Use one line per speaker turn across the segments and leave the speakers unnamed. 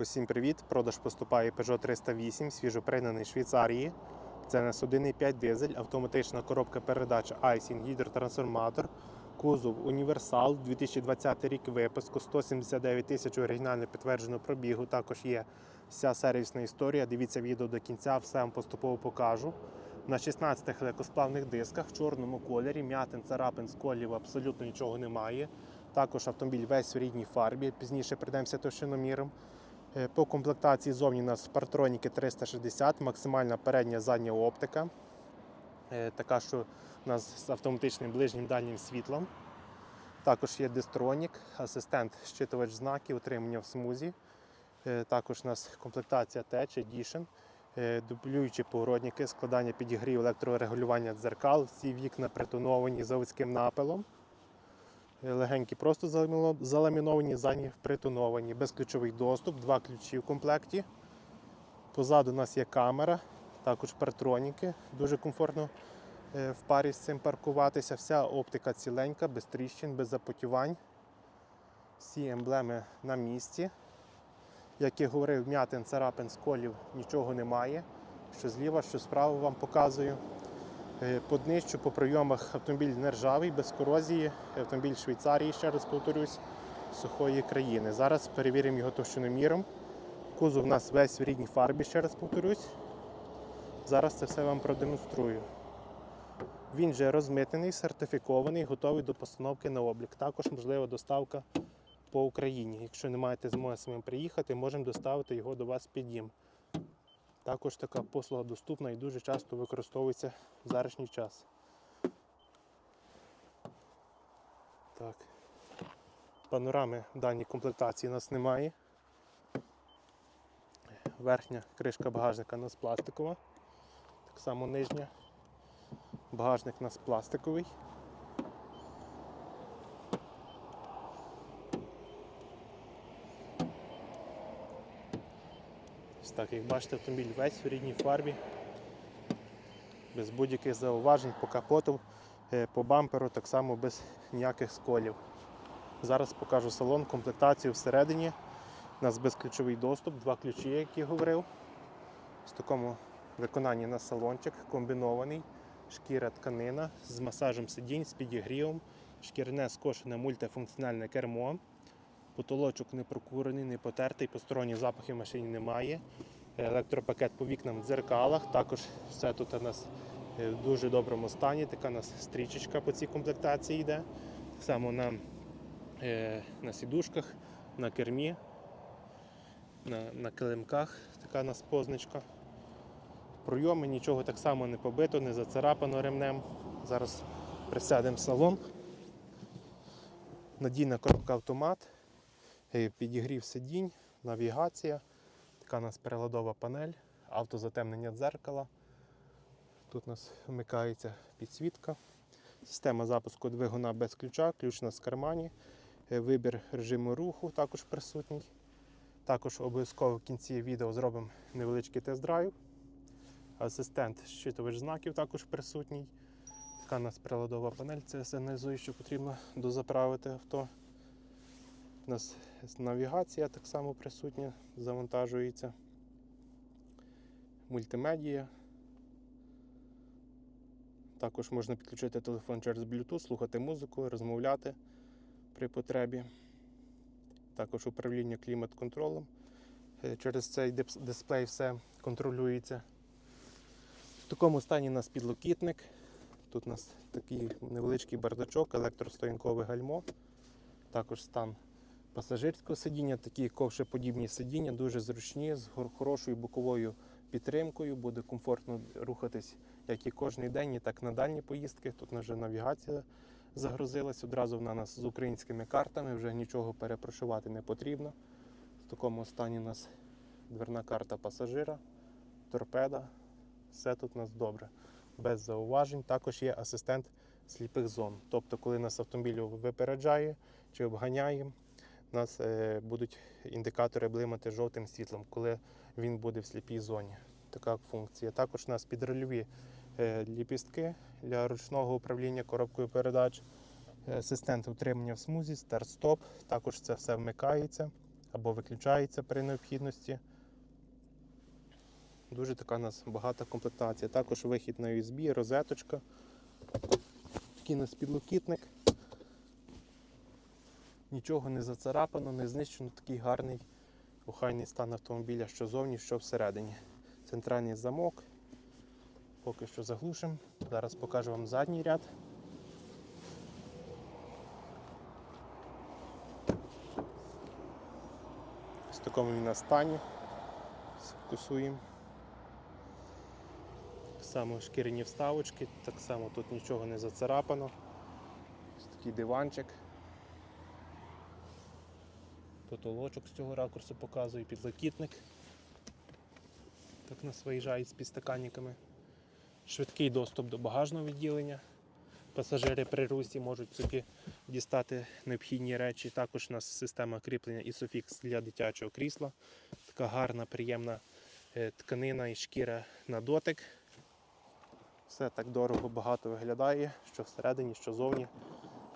Усім привіт! Продаж поступає Peugeot 308, свіжопригнаний Швейцарії. Це нас 1,5 дизель, автоматична коробка передач Айсін, гідротрансформатор, кузов Універсал, 2020 рік випуску, 179 тисяч оригінально підтвердженого пробігу. Також є вся сервісна історія. Дивіться відео до кінця, все вам поступово покажу. На 16 легкосплавних дисках в чорному кольорі, м'ятин, царапин, сколів абсолютно нічого немає. Також автомобіль весь в рідній фарбі. Пізніше прийдемося товщиноміром. Е, По комплектації зовні у нас партроніки 360, максимальна передня задня оптика. Е, Така, що у нас з автоматичним ближнім дальнім світлом. Також є дистронік, асистент щитувач знаків, утримання в смузі. Е, Також у нас комплектація Tech Edition, дублюючі погородники, складання підігрів, електрорегулювання дзеркал, всі вікна притоновані заводським напилом. Легенькі просто заламіновані, задні притоновані, безключовий доступ, два ключі в комплекті. Позаду у нас є камера, також партроніки. Дуже комфортно е, в парі з цим паркуватися. Вся оптика ціленька, без тріщин, без запотівань. Всі емблеми на місці. Як я говорив, м'ятин, царапин, сколів нічого немає. Що зліва, що справа вам показую. Е, По днищу, по прийомах автомобіль не ржавий, без корозії. Автомобіль Швейцарії, ще раз повторюсь, сухої країни. Зараз перевіримо його товщиноміром. Кузов у нас весь в рідній фарбі, ще раз повторюсь. Зараз це все вам продемонструю. Він вже розмитнений, сертифікований, готовий до постановки на облік. Також можлива доставка по Україні. Якщо не маєте змоги самим приїхати, можемо доставити його до вас під. Також така послуга доступна і дуже часто використовується в зарашній час. Так. Панорами в даній комплектації у нас немає. Верхня кришка багажника у нас пластикова. Так само нижня. Багажник у нас пластиковий. Так, як бачите, автомобіль весь в рідній фарбі. Без будь-яких зауважень по капоту, е, по бамперу, так само без ніяких сколів. Зараз покажу салон, комплектацію всередині. У нас безключовий доступ, два ключі, як я говорив. В такому виконанні на салончик комбінований, шкіра тканина з масажем сидінь, з підігрівом, шкірне скошене мультифункціональне кермо. Потолочок не прокурений, не потертий, посторонніх запахів в машині немає. Електропакет по вікнам в дзеркалах. Також все тут у нас е, в дуже доброму стані. Така у нас стрічечка по цій комплектації йде. Само на, е, на сідушках, на кермі, на, на килимках така у нас позначка. Пройоми нічого так само не побито, не зацарапано ремнем. Зараз присядемо в салон. Надійна коробка автомат. Е, Підігрів сидінь, навігація, така у нас переладова панель, автозатемнення дзеркала. Тут у нас вмикається підсвітка. Система запуску двигуна без ключа, ключ у нас в кармані. Е, Вибір режиму руху також присутній. Також обов'язково в кінці відео зробимо невеличкий тест-драйв. Асистент щитувач знаків також присутній. Така у нас приладова панель, це сигналізує, що потрібно дозаправити авто. У нас навігація так само присутня, завантажується. Мультимедія. Також можна підключити телефон через Bluetooth, слухати музику, розмовляти при потребі. Також управління клімат-контролем. Е, Через цей дисплей все контролюється. В такому стані у нас підлокітник. Тут у нас такий невеличкий бардачок, електростоянкове гальмо. Також стан пасажирського сидіння, такі ковшеподібні сидіння, дуже зручні, з хорошою боковою підтримкою. Буде комфортно рухатись як і кожен день, і так на дальні поїздки. Тут вже навігація загрузилась. Одразу вона нас з українськими картами, вже нічого перепрошувати не потрібно. В такому стані у нас дверна карта пасажира, торпеда. Все тут у нас добре, без зауважень. Також є асистент сліпих зон. Тобто, коли нас автомобіль випереджає чи обганяє, у нас е, будуть індикатори блимати жовтим світлом, коли він буде в сліпій зоні. Така функція. Також у нас підрольові е, ліпістки для ручного управління коробкою передач, е, асистент утримання в смузі, старт-стоп. Також це все вмикається або виключається при необхідності. Дуже така у нас багата комплектація. Також вихід на USB, розеточка. Такий у нас підлокітник. Нічого не зацарапано, не знищено, такий гарний охайний стан автомобіля, що зовні, що всередині. Центральний замок. Поки що заглушимо. Зараз покажу вам задній ряд. В такому він на стані. Сфокусуємо. Так само шкіряні вставочки, так само тут нічого не зацарапано. Ось такий диванчик. Потолочок з цього ракурсу показує, підлокітник. Так нас виїжджають з підстаканниками. Швидкий доступ до багажного відділення. Пасажири при русі можуть собі дістати необхідні речі. Також у нас система кріплення Isofix для дитячого крісла. Така гарна, приємна е, тканина і шкіра на дотик. Все так дорого, багато виглядає, що всередині, що зовні.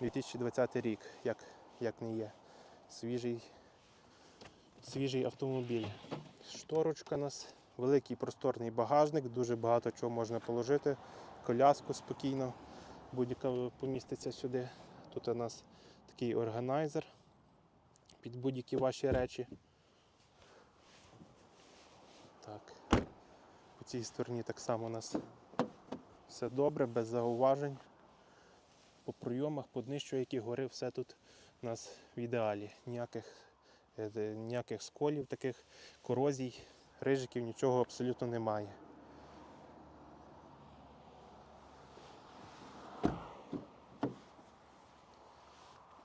2020 рік, як, як не є. Свіжий, свіжий автомобіль. Шторочка у нас, великий просторний багажник, дуже багато чого можна положити. Коляску спокійно, будь-яка поміститься сюди. Тут у нас такий органайзер під будь-які ваші речі. Так. По цій стороні так само у нас все добре, без зауважень. По прийомах, по днищу, які гори, все тут у нас в ідеалі. Ніяких, ніяких сколів, таких корозій, рижиків, нічого абсолютно немає.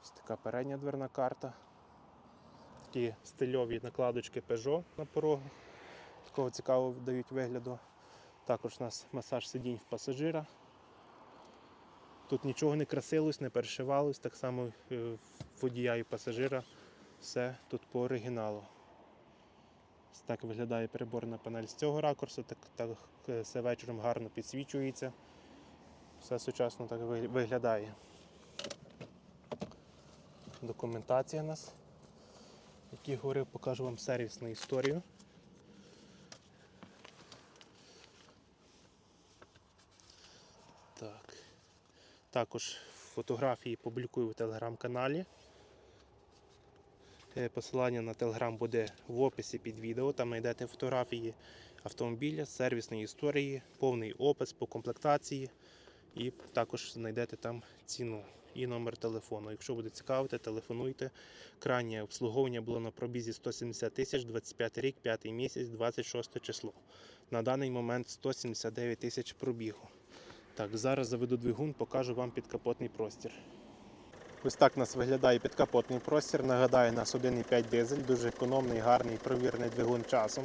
Ось така передня дверна карта. Такі стильові накладочки Peugeot на порогах. Такого цікавого дають вигляду. Також у нас масаж сидінь в пасажира. Тут нічого не красилось, не перешивалось, так само е, водія і пасажира. Все тут по оригіналу. Так виглядає приборна панель з цього ракурсу, так, так е, все вечором гарно підсвічується. Все сучасно так виглядає. Документація у нас. Як я говорив, покажу вам сервісну історію. Так. Також фотографії публікую в телеграм-каналі. Е, Посилання на телеграм буде в описі під відео. Там знайдете фотографії автомобіля, сервісної історії, повний опис по комплектації. І також знайдете там ціну і номер телефону. Якщо буде цікавити, телефонуйте. Крайнє обслуговування було на пробізі 170 тисяч, 25 рік, 5 місяць, 26 число. На даний момент 179 тисяч пробігу. Так, зараз заведу двигун, покажу вам підкапотний простір. Ось так у нас виглядає підкапотний простір. Нагадаю, у нас 1,5 дизель, дуже економний, гарний, провірений двигун часом.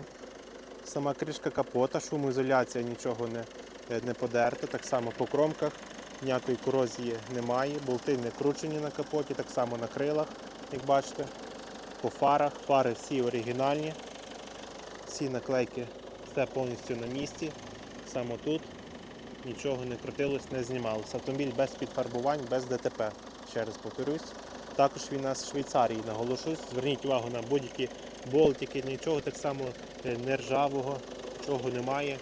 Сама кришка капота, шумоізоляція, нічого не, не подерто. Так само по кромках, ніякої корозії немає. Болти не кручені на капоті, так само на крилах, як бачите. По фарах, фари всі оригінальні. Всі наклейки все повністю на місці. Саме тут нічого не крутилось, не знімалося. Автомобіль без підфарбувань, без ДТП. Ще раз повторюсь. Також він у нас з Швейцарії наголошусь. Зверніть увагу на будь-які болтики, нічого так само е, не ржавого, нічого немає.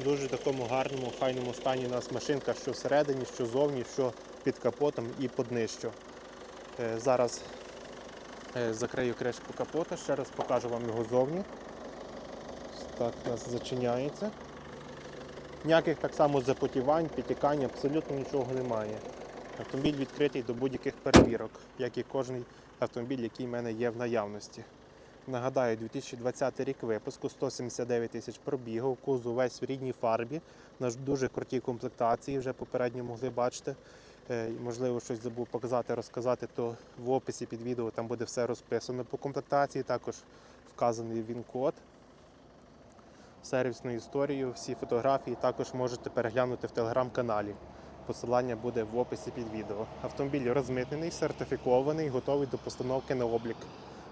В такому гарному, файному стані у нас машинка, що всередині, що зовні, що під капотом і під днищу. Е, Зараз е, закрию кришку капота, ще раз покажу вам його зовні. Так у нас зачиняється. Ніяких так само запотівань, підтікань, абсолютно нічого немає. Автомобіль відкритий до будь-яких перевірок, як і кожен автомобіль, який в мене є в наявності. Нагадаю, 2020 рік випуску, 179 тисяч пробігу, кузов весь в рідній фарбі, на дуже крутій комплектації, вже попередньо могли бачити. Е, Можливо, щось забув показати, розказати, то в описі під відео там буде все розписано по комплектації, також вказаний він-код сервісну історію, всі фотографії також можете переглянути в телеграм-каналі. Посилання буде в описі під відео. Автомобіль розмитнений, сертифікований, готовий до постановки на облік.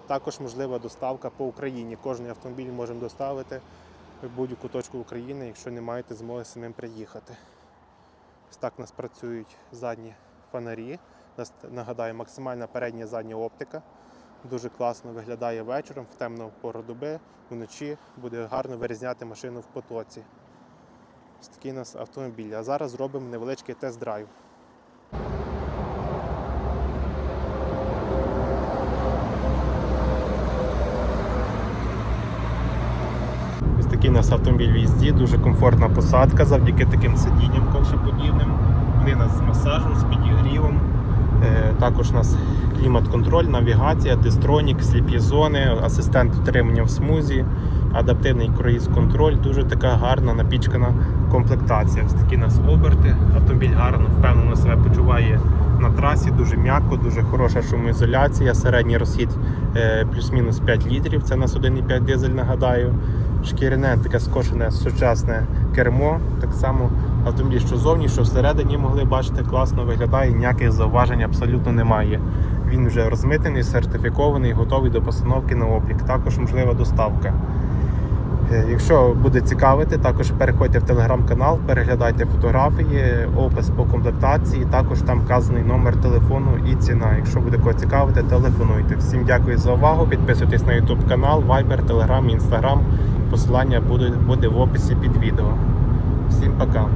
Також можлива доставка по Україні. Кожний автомобіль можемо доставити в будь-яку точку України, якщо не маєте змоги самим приїхати. Ось так у нас працюють задні фонарі. Нагадаю, максимальна передня задня оптика. Дуже класно виглядає вечором, в темну пору доби, вночі буде гарно вирізняти машину в потоці. Ось такий у нас автомобіль. А зараз зробимо невеличкий тест-драйв. Ось такий у нас автомобіль в їзді, дуже комфортна посадка завдяки таким сидінням коншеподібним. Вони нас з масажем, з підігрівом. Е, Також у нас клімат-контроль, навігація, дистронік, сліпі зони, асистент утримання в смузі, адаптивний круїз-контроль. Дуже така гарна напічкана комплектація. Ось такі нас оберти. Автомобіль гарно, впевнено себе почуває на трасі, дуже м'яко, дуже хороша шумоізоляція. Середній розхід е, плюс-мінус 5 літрів. Це у нас 1,5 дизель, нагадаю. Шкіряне таке скошене сучасне кермо. Так само автомобіль, що зовні, що всередині могли бачити, класно виглядає, ніяких зауважень абсолютно немає. Він вже розмитений, сертифікований, готовий до постановки на облік. Також можлива доставка. Е, Якщо буде цікавити, також переходьте в телеграм-канал, переглядайте фотографії, опис по комплектації, також там вказаний номер телефону і ціна. Якщо буде кого цікавити, телефонуйте. Всім дякую за увагу. Підписуйтесь на YouTube канал, Viber, Telegram, Instagram. Посилання буде, буде в описі під відео. Всім пока.